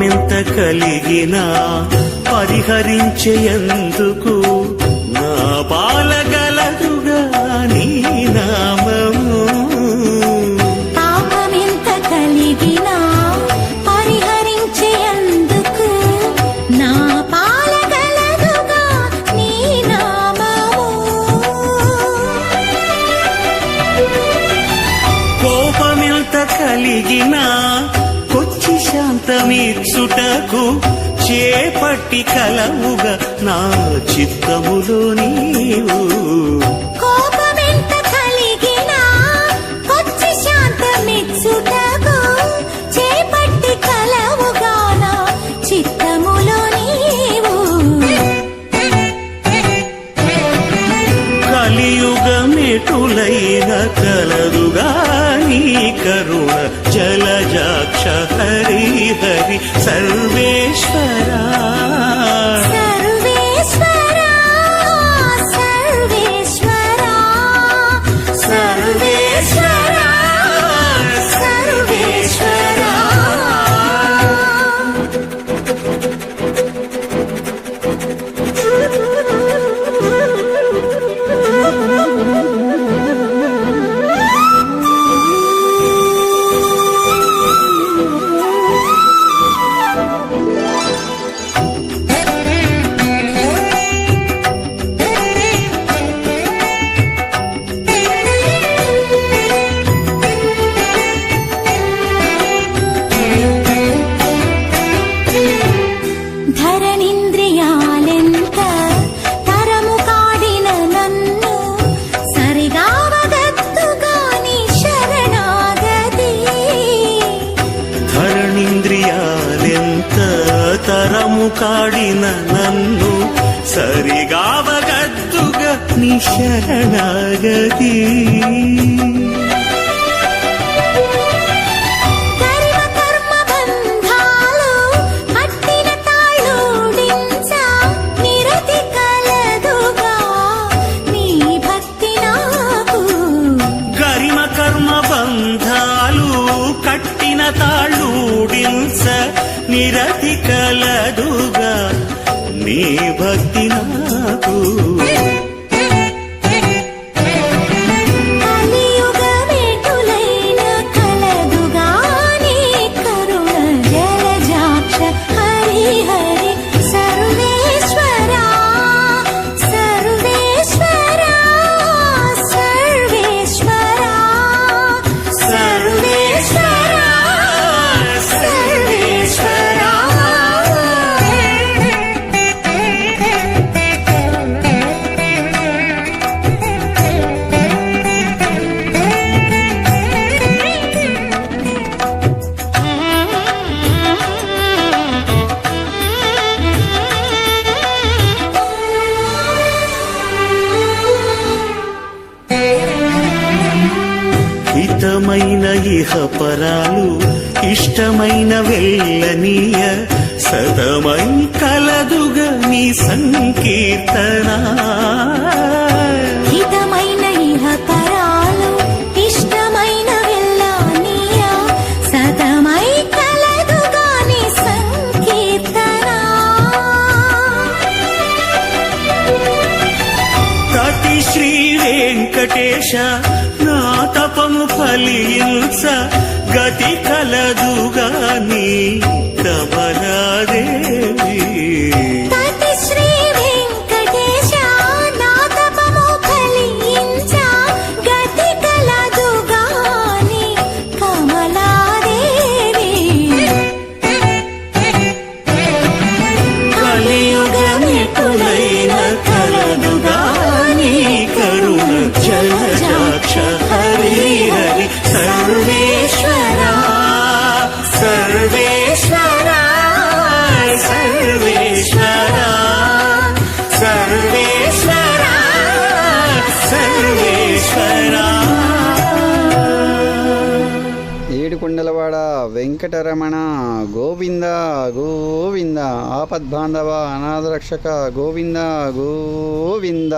పాపమెంత కలిగినా పరిహరించేందుకు నా పాలగలదుగా నీ నామము. పాపమెంత కలిగినా పరిహరించేందుకు నా పాలగలదుగా నీ నామము. కోపమెంత కలిగినా శాంతమీర్చుటకు చేపట్టి కలవుగా నా చిత్తములో నీవు. సర్వేశ్వర తరము కాడిన నన్ను సరిగావగద్దుగా నీ శరణాగతి. కర్మ కర్మ బంధాలు కట్టిన తాళూడించ నిరతి కలదుగా నీ భక్తి ఇహ పరాలు ఇష్టమైన వెళ్ళనీయ సదమై కలదుగా నీ సంకీర్తన. హితమైన ఇహ పరాలు ఇష్టమైన వెళ్ళానీయ సతమై కలదుగాని సంకీర్తన. ప్రతి శ్రీ వెంకటేశ నా ఫలించ గతి కలదుగాని కమలాదేవి ఏడుకొండలవాడ వెంకటరమణ గోవింద గోవింద ఆపద్బాంధవ అనాథరక్షక గోవింద గోవింద